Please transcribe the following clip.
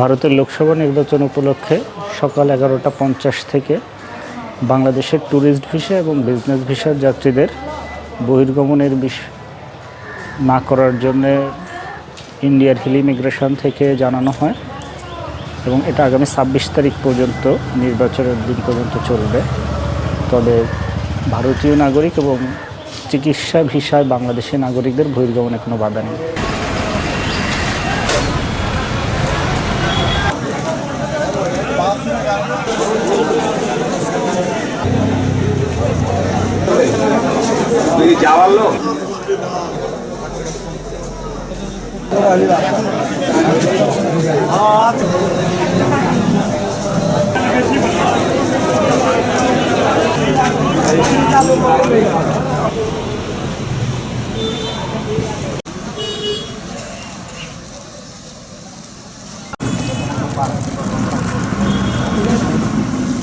ভারতের লোকসভা নির্বাচন উপলক্ষে সকাল এগারোটা পঞ্চাশ থেকে বাংলাদেশের ট্যুরিস্ট ভিসা এবং বিজনেস ভিসার যাত্রীদের বহির্গমনের বিষ না করার জন্যে ইন্ডিয়ার হিল ইমিগ্রেশন থেকে জানানো হয় এবং এটা আগামী ছাব্বিশ তারিখ পর্যন্ত নির্বাচনের দিন পর্যন্ত চলবে। তবে ভারতীয় নাগরিক এবং চিকিৎসা ভিসায় বাংলাদেশি নাগরিকদের বহির্গমনে কোনো বাধা নেই। যাওয়ার লোক